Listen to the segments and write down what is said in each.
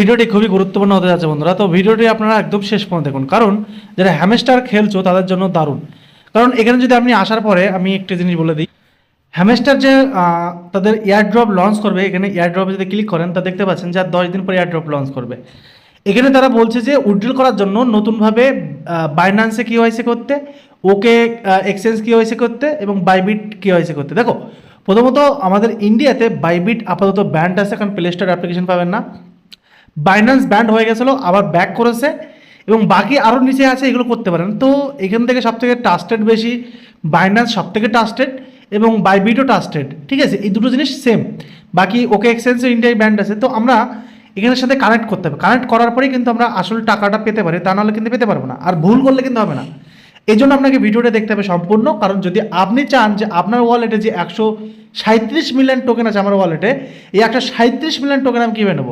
ভিডিওটি খুবই গুরুত্বপূর্ণ হতে যাচ্ছে বন্ধুরা। তো ভিডিওটি আপনারা একদম শেষ পর্যন্ত দেখুন। কারণ যারা হ্যামেস্টার খেলছো, তাদের জন্য দারুণ। কারণ এখানে যদি আপনি আসার পরে আমি একটি জিনিস বলে দিই। হ্যামেস্টার যে তাদের এয়ারড্রপ লঞ্চ করবে, এখানে এয়ারড্রপে যদি ক্লিক করেন, তা দেখতে পাচ্ছেন যে আর দশ দিন পরে এয়ারড্রপ লঞ্চ করবে। এখানে তারা বলছে যে উইথড্রল করার জন্য নতুনভাবে বাইন্যান্সে কিওয়াইসি করতে ওকে এক্সচেঞ্জ কিওয়াইসি করতে এবং বাইবিট কিওয়াইসি করতে। দেখো, প্রথমত আমাদের ইন্ডিয়াতে বাইবিট আপাতত ব্যান্ড আছে, কারণ প্লে স্টোর অ্যাপ্লিকেশন পাবেন না। বাইন্যান্স ব্যান্ড হয়ে গেছিল, আবার ব্যাক করেছে, এবং বাকি আরও নিচে আছে, এগুলো করতে পারেন। তো এখান থেকে সব থেকে ট্রাস্টেড বেশি বাইন্যান্স সব থেকে ট্রাস্টেড এবং বাইবিটও ট্রাস্টেড ঠিক আছে? এই দুটো জিনিস সেম বাকি ওকে এক্সচেঞ্জে ইন্ডিয়ায় ব্যান্ড আছে। তো আমরা এখানের সাথে কানেক্ট করতে হবে কানেক্ট করার পরেই কিন্তু আমরা আসল টাকাটা পেতে পারি, তা নাহলে কিন্তু পেতে পারব না। আর ভুল করলে কিন্তু হবে না। এই জন্য আপনাকে ভিডিওটা দেখতে হবে সম্পূর্ণ। কারণ যদি আপনি চান যে আপনার ওয়ালেটে যে একশো সাঁত্রিশ মিলিয়ন টোকেন আছে আমার ওয়ালেটে এই একশো সাঁত্রিশ মিলিয়ন টোকেন আমি কীভাবে নেব?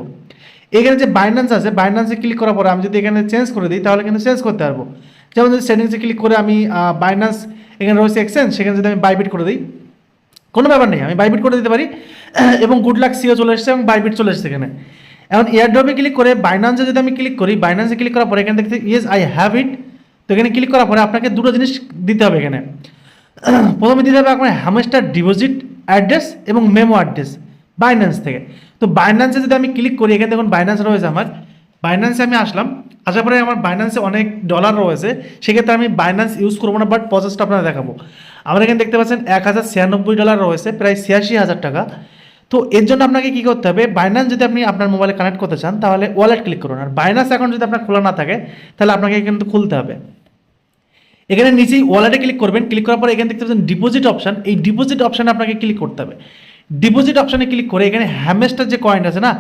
এখানে যে বাইন্যান্স আছে বাইন্যান্সে ক্লিক করার পরে আমি যদি এখানে চেঞ্জ করে দিই, তাহলে কিন্তু চেঞ্জ করতে পারব। যেমন যদি সেটিংসে ক্লিক করে আমি বাইন্যান্স এখানে রয়েছে এক্সচেঞ্জ সেখানে যদি আমি বাইবিট করে দিই, কোনো ব্যাপার নেই, আমি বাইবিট করে দিতে পারি। এবং গুড লাক সিও চলে এসেছে এবং বাইবিট চলে এসেছে এখানে। এখন এয়ারড্রপে ক্লিক করে বাইন্যান্সে যদি আমি ক্লিক করি বাইন্যান্সে ক্লিক করার পরে এখানে দেখতে ইয়েস আই হ্যাভ ইট তো এখানে ক্লিক করার পরে আপনাকে দুটো জিনিস দিতে হবে এখানে। প্রথমে দিতে হবে আপনার হ্যামেস্টার ডিপোজিট অ্যাড্রেস এবং মেমো অ্যাড্রেস বাইন্যান্স থেকে। তো বাইন্যান্সে যদি আমি ক্লিক করি, এখানে দেখুন বাইন্যান্স রয়েছে আমার। বাইন্যান্সে আমি আসলাম। আসার পরে আমার বাইন্যান্সে অনেক ডলার রয়েছে। সেক্ষেত্রে আমি বাইন্যান্স ইউজ করব না বাট প্রসেসটা আপনারা দেখাবো। আমরা এখানে দেখতে পাচ্ছেন এক হাজার ছিয়ানব্বই ডলার রয়েছে, প্রায় ছিয়াশি হাজার টাকা। তো এর জন্য আপনাকে কী করতে হবে বাইন্যান্স যদি আপনি আপনার মোবাইলে কানেক্ট করতে চান, তাহলে ওয়ালেট ক্লিক করুন। আর বাইন্যান্স অ্যাকাউন্ট যদি আপনার খোলা না থাকে, তাহলে আপনাকে কিন্তু খুলতে হবে। এখানে নিচেই ওয়ালেটে ক্লিক করবেন। ক্লিক করার পর এখানে দেখতে পাচ্ছেন ডিপোজিট অপশান এই ডিপোজিট অপশানে আপনাকে ক্লিক করতে হবে। ডিপোজিট অপশানে ক্লিক করে এখানে হ্যামেস্টার যে কয়েন আছে না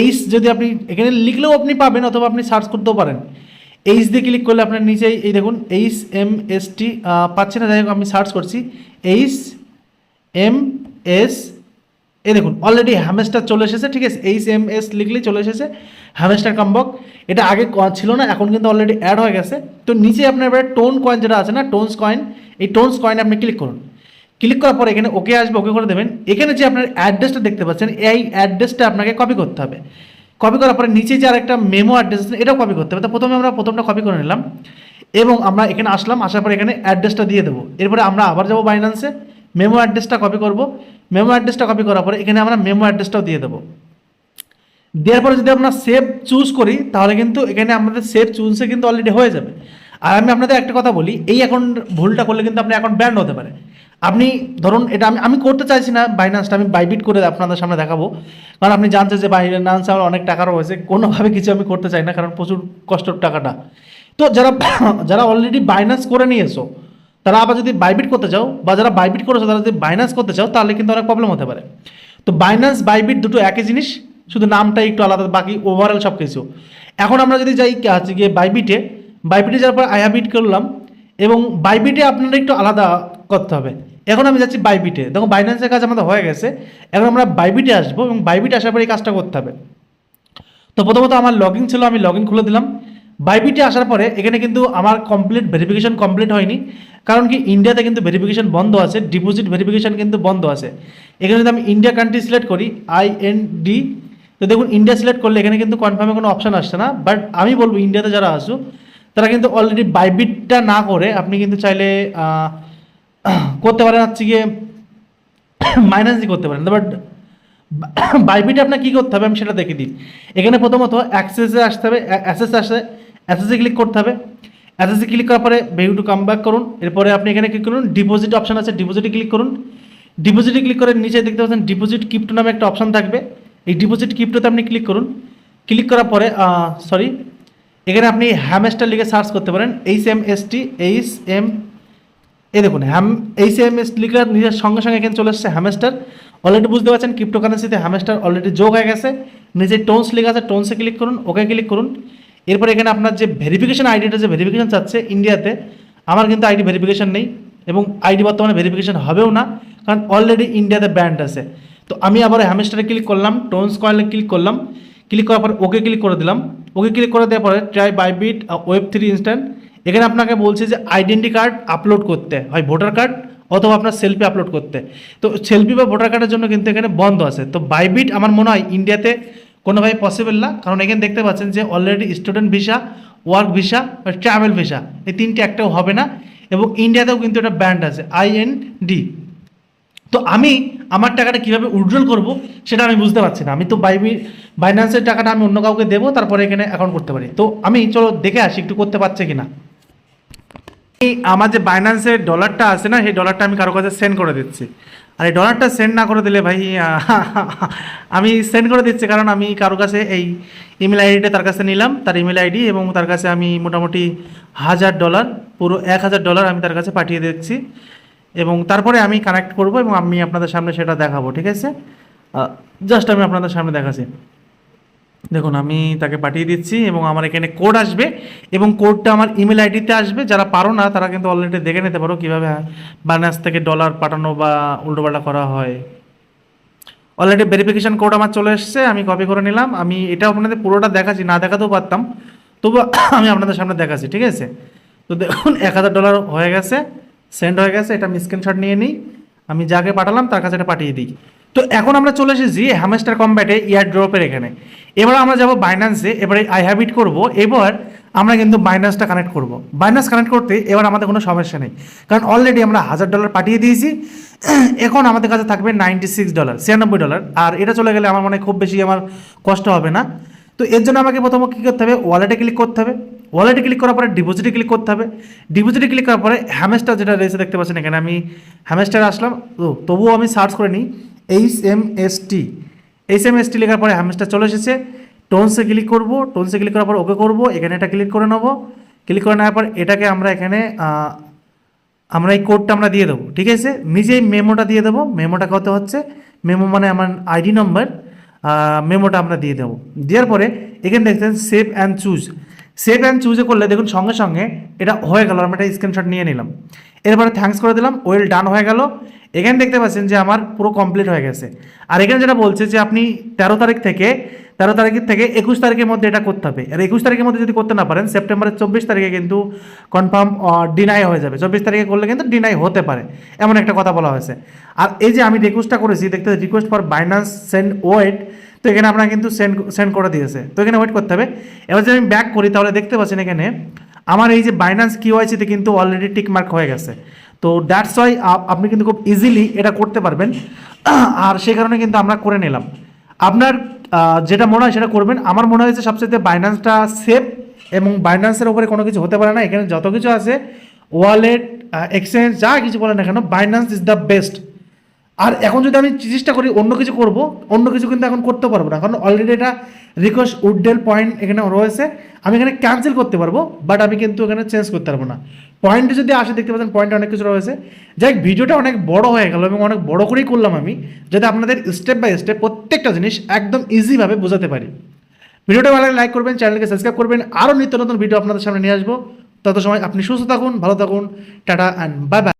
এইস যদি আপনি এখানে লিখলেও আপনি পাবেন অথবা আপনি সার্চ করতেও পারেন। এইচ দিয়ে ক্লিক করলে আপনার নিচেই এই দেখুন এইচ এম এস টি পাচ্ছি না, যাই হোক আমি সার্চ করছি। এইচ এম এস এই দেখুন অলরেডি হ্যামেস্টার চলে এসেছে, ঠিক আছে? এইচ এম এস লিখলেই চলে এসেছে হ্যামেস্টার কাম্বক এটা আগে ছিল না, এখন কিন্তু অলরেডি অ্যাড হয়ে গেছে। তো নিচে আপনার এবারে টোন কয়েন যেটা আছে না টোনস কয়েন এই টোনস কয়েন আপনি ক্লিক করুন। ক্লিক করার পর এখানে ওকে আসবে, ওকে করে দেবেন। এখানে যে আপনার অ্যাড্রেসটা দেখতে পাচ্ছেন, এই অ্যাড্রেসটা আপনাকে কপি করতে হবে। কপি করার পরে নিচে যে আরেকটা মেমো অ্যাড্রেস আছে, এটাও কপি করতে হবে। তো প্রথমে আমরা প্রথমটা কপি করে নিলাম এবং আমরা এখানে আসলাম, আসার পরে এখানে অ্যাড্রেসটা দিয়ে দেবো। এরপরে আমরা আবার যাব বাইন্যান্সে মেমো অ্যাড্রেসটা কপি করব। মেমো অ্যাড্রেসটা কপি করার পরে এখানে আমরা মেমো অ্যাড্রেসটাও দিয়ে দেবো। দেওয়ার পরে যদি আমরা সেভ চুজ করি, তাহলে কিন্তু এখানে আমাদের সেভ চুজে কিন্তু অলরেডি হয়ে যাবে। আর আমি আপনাদের একটা কথা বলি, এই অ্যাকাউন্ট ভুলটা করলে কিন্তু আপনি অ্যাকাউন্ট ব্যান্ড হতে পারে। আপনি ধরুন এটা আমি আমি করতে চাইছি না বাইন্যান্সটা আমি বাইবিট করে আপনাদের সামনে দেখাবো। কারণ আপনি জানছেন যে বাইন্যান্সে আমার অনেক টাকা রয়েছে, কোনোভাবে কিছু আমি করতে চাই না, কারণ প্রচুর কষ্টের টাকাটা। তো যারা যারা অলরেডি বাইন্যান্স করে নিয়েছো, তারা আবার যদি বাইবিট করতে চাও, বা যারা বাইবিট করেছ, তারা যদি বাইনান্স করতে চাও, তাহলে কিন্তু অনেক প্রবলেম হতে পারে। তো বাইনান্স বাইবিট দুটো একই জিনিস, শুধু নামটাই একটু আলাদা, বাকি ওভারঅল সব কিছু এখন আমরা যদি যাই আছে গিয়ে বাইবিটে বাইবিটে যাওয়ার পর আইহাবিট করলাম এবং বাইবিটে আপনারা একটু আলাদা করতে হবে। এখন আমি যাচ্ছি বাইবিটে দেখো বাইন্যান্সের কাজ আমাদের হয়ে গেছে। এখন আমরা বাইবিটে আসব এবং বাইবিটে আসার পরে এই কাজটা করতে হবে। তো প্রথমত আমার লগ ছিল, আমি লগ খুলে দিলাম। বাইবিটে আসার পরে এখানে কিন্তু আমার কমপ্লিট ভেরিফিকেশন কমপ্লিট হয়নি। কারণ কি ইন্ডিয়াতে কিন্তু ভেরিফিকেশন বন্ধ আছে ডিপোজিট ভেরিফিকেশন কিন্তু বন্ধ আছে। এখানে যদি আমি ইন্ডিয়া কান্ট্রি সিলেক্ট করি আই এন ডি তো দেখুন ইন্ডিয়া সিলেক্ট করলে এখানে কিন্তু কনফার্মে কোনো অপশান আসছে না। বাট আমি বলব ইন্ডিয়াতে যারা আসো তারা কিন্তু অলরেডি বাইবিটটা না করে, আপনি কিন্তু চাইলে করতে পারেন হচ্ছে গিয়ে মাইনাসই করতে পারেন। বাট বাইবিটে আপনার কী করতে হবে আমি সেটা দেখে দিই। এখানে প্রথমত অ্যাক্সেসে আসতে হবে অ্যাসেস আসে অ্যাসেসে ক্লিক করতে হবে। অ্যাসেসে ক্লিক করার পরে বেউ টু কাম ব্যাক করুন। এরপরে আপনি এখানে ক্লিক করুন ডিপোজিট অপশন আছে ডিপোজিটে ক্লিক করুন। ডিপোজিটে ক্লিক করে নিচে দেখতে পাচ্ছেন ডিপোজিট কিপ্টো নামে একটা অপশন থাকবে। এই ডিপোজিট কিপ্টোতে আপনি ক্লিক করুন। ক্লিক করার পরে সরি এখানে আপনি হ্যামেস্টার লিখে সার্চ করতে পারেন H M S T H M এই দেখুন হ্যাম এইচ এম এস লিখার নিজের সঙ্গে সঙ্গে এখানে চলে এসছে হ্যামেস্টার অলরেডি বুঝতে পারছেন ক্রিপ্টোকারেন্সিতে হ্যামেস্টার অলরেডি যোগ হয়ে গেছে। নিচে টোনস লেখা আছে টোনসে ক্লিক করুন ওকে ক্লিক করুন। এরপর এখানে আপনার যে ভেরিফিকেশন আইডিটা যে ভেরিফিকেশন চাচ্ছে ইন্ডিয়াতে আমার কিন্তু আইডি ভেরিফিকেশন নেই এবং আইডি বর্তমানে ভেরিফিকেশন হবেও না, কারণ অলরেডি ইন্ডিয়াতে ব্যান্ড আছে। তো আমি আবার হ্যামেস্টারে ক্লিক করলাম টোনস কয়েলে ক্লিক করলাম। ক্লিক করার পরে ওকে ক্লিক করে দিলাম। ওকে ক্লিক করে দেওয়ার পরে try Bybit web three instant এখানে আপনাকে বলছে যে আইডেন্টি কার্ড আপলোড করতে হয় ভোটার কার্ড অথবা আপনার সেলফি আপলোড করতে। তো সেলফি বা ভোটার কার্ডের জন্য কিন্তু এখানে বন্ধ আছে। তো বাইবিট আমার মনে হয় ইন্ডিয়াতে কোনোভাবে পসিবল না। কারণ এখানে দেখতে পাচ্ছেন যে already student visa work visa বা ট্রাভেল ভিসা এই তিনটে একটাও হবে না। এবং ইন্ডিয়াতেও কিন্তু একটা ব্যান্ড আছে। আইএনডি তো আমি আমার টাকাটা কীভাবে উইড্রল করব সেটা আমি বুঝতে পারছি না। আমি তো বাইবি বাইন্যান্সের টাকাটা আমি অন্য কাউকে দেবো, তারপরে এখানে অ্যাকাউন্ট করতে পারি। তো আমি চলো দেখে আসি একটু করতে পারছে কিনা। এই আমার যে বাইন্যান্সের ডলারটা আছে না, সেই ডলারটা আমি কারও কাছে সেন্ড করে দিচ্ছি। আর এই ডলারটা সেন্ড না করে দিলে ভাই, আমি সেন্ড করে দিচ্ছি কারণ আমি কারও কাছে এই ইমেল আইডিটা তার কাছে নিলাম, তার ইমেল আইডি এবং তার কাছে আমি মোটামুটি হাজার ডলার পুরো এক হাজার ডলার আমি তার কাছে পাঠিয়ে দিচ্ছি। এবং তারপরে আমি কানেক্ট করব এবং আমি আপনাদের সামনে সেটা দেখাবো, ঠিক আছে? জাস্ট আমি আপনাদের সামনে দেখাচ্ছি। দেখুন, আমি তাকে পাঠিয়ে দিচ্ছি এবং আমার এখানে কোড আসবে এবং কোডটা আমার ইমেল আইডিতে আসবে। যারা পারো না, তারা কিন্তু অলরেডি দেখে নিতে পারো কীভাবে বানাস থেকে ডলার পাঠানো বা উল্টোপাল্টা করা হয়। অলরেডি ভেরিফিকেশন কোড আমার চলে এসছে, আমি কপি করে নিলাম। আমি এটা আপনাদের পুরোটা দেখাচ্ছি, না দেখাতেও পারতাম। তবু আমি আপনাদের সামনে দেখাচ্ছি, ঠিক আছে? তো দেখুন, এক হাজার ডলার হয়ে গেছে। সেন্ড হয়ে গেছে, এটা আমি স্ক্রিনশট নিয়ে নিই। আমি যাকে পাঠালাম, তার কাছে এটা পাঠিয়ে দিই। তো এখন আমরা চলে এসেছি হ্যামস্টার কম্ব্যাটে ইয়ার ড্রপের এখানে। এবার আমরা যাব বাইন্যান্সে এবারে আই হ্যাবিট করব। এবার আমরা কিন্তু বাইন্যান্সটা কানেক্ট করব। বাইন্যান্স কানেক্ট করতে এবার আমাদের কোনো সমস্যা নেই। কারণ অলরেডি আমরা হাজার ডলার পাঠিয়ে দিয়েছি। এখন আমাদের কাছে থাকবে নাইনটি সিক্স ডলার ছিয়ানব্বই ডলার আর এটা চলে গেলে আমার মনে খুব বেশি আমার কষ্ট হবে না। তো এর জন্য আমাকে প্রথমে কী করতে হবে? ওয়ালেটে ক্লিক করতে হবে। ওয়ালেটে ক্লিক করার পরে ডিপোজিটে ক্লিক করতে হবে। ডিপোজিটে ক্লিক করার পরে হ্যামেস্টার যেটা রয়েছে দেখতে পাচ্ছেন এখানে আমি হ্যামেস্টার আসলাম। তো তবুও আমি সার্চ করে নিই H M S T H M S T লেখার পরে হ্যামেস্টার চলে এসেছে। টোনসে ক্লিক করব। টোনসে ক্লিক করার পর ওকে করব। এখানে এটা ক্লিক করে নেব। ক্লিক করে নেওয়ার পর এটাকে আমরা এখানে আমরা এই কোডটা আমরা দিয়ে দেবো। ঠিক আছে? নিজেই মেমোটা দিয়ে দেবো। মেমোটা কত হচ্ছে? মেমো মানে আমার আইডি নম্বর মেমোটা আমরা দিয়ে দেবো। দেওয়ার পরে এখানে দেখছেন save and choose save and চুজে করলে দেখুন সঙ্গে সঙ্গে এটা হয়ে গেল আমি একটা স্ক্রিনশট নিয়ে নিলাম। এরপরে থ্যাঙ্কস করে দিলাম ওয়েল ডান হয়ে গেল। এখানে দেখতে পাচ্ছেন যে আমার পুরো কমপ্লিট হয়ে গেছে। আর এখানে যেটা বলছে যে আপনি তেরো তারিখ থেকে, তেরো তারিখের থেকে একুশ তারিখের মধ্যে এটা করতে হবে। আর একুশ তারিখের মধ্যে যদি করতে না পারেন, সেপ্টেম্বরের চব্বিশ তারিখে কিন্তু কনফার্ম ডিনাই হয়ে যাবে। চব্বিশ তারিখে করলে কিন্তু ডিনাই হতে পারে, এমন একটা কথা বলা হয়েছে। আর এই যে আমি রিকোয়েস্টটা করেছি, দেখতে request for Binance send wait তো এখানে আপনারা কিন্তু সেন্ড সেন্ড করে দিয়েছে। তো এখানে ওয়েট করতে হবে। এবার যদি আমি ব্যাক করি, তাহলে দেখতে পাচ্ছেন এখানে আমার এই যে বাইন্যান্স কিওয়াইসিতে কিন্তু অলরেডি টিকমার্ক হয়ে গেছে। তো দ্যাটস ওয়াই আপনি কিন্তু খুব ইজিলি এটা করতে পারবেন। আর সেই কারণে কিন্তু আমরা করে নিলাম। আপনার যেটা মনে হয় সেটা করবেন। আমার মনে হয়েছে সবচেয়ে বাইন্যান্সটা সেফ এবং বাইন্যান্সের উপরে কোনো কিছু হতে পারে না। এখানে যত কিছু আছে ওয়ালেট এক্সচেঞ্জ যা কিছু বলেন না কেন বাইন্যান্স ইজ দ্য বেস্ট আর এখন যদি আমি চেষ্টা করি অন্য কিছু করব, অন্য কিছু কিন্তু এখন করতে পারব না। কারণ অলরেডি এটা রিকোয়েস্ট উডডেল পয়েন্ট এখানে রয়েছে। আমি এখানে ক্যান্সেল করতে পারব বাট আমি কিন্তু এখানে চেঞ্জ করতে পারব না। পয়েন্ট যদি আসে, দেখতে পাচ্ছেন পয়েন্টে অনেক কিছু রয়েছে। যাই ভিডিওটা অনেক বড় হয়ে গেল এবং অনেক বড় করেই করলাম আমি, যাতে আপনাদের স্টেপ বাই স্টেপ প্রত্যেকটা জিনিস একদম ইজিভাবে বোঝাতে পারি। ভিডিওটা ভালো লাইক করবেন চ্যানেলকে সাবস্ক্রাইব করবেন আরও নিত্য নতুন ভিডিও আপনাদের সামনে নিয়ে আসব। তত সময় আপনি সুস্থ থাকুন, ভালো থাকুন, টাটা অ্যান্ড বাই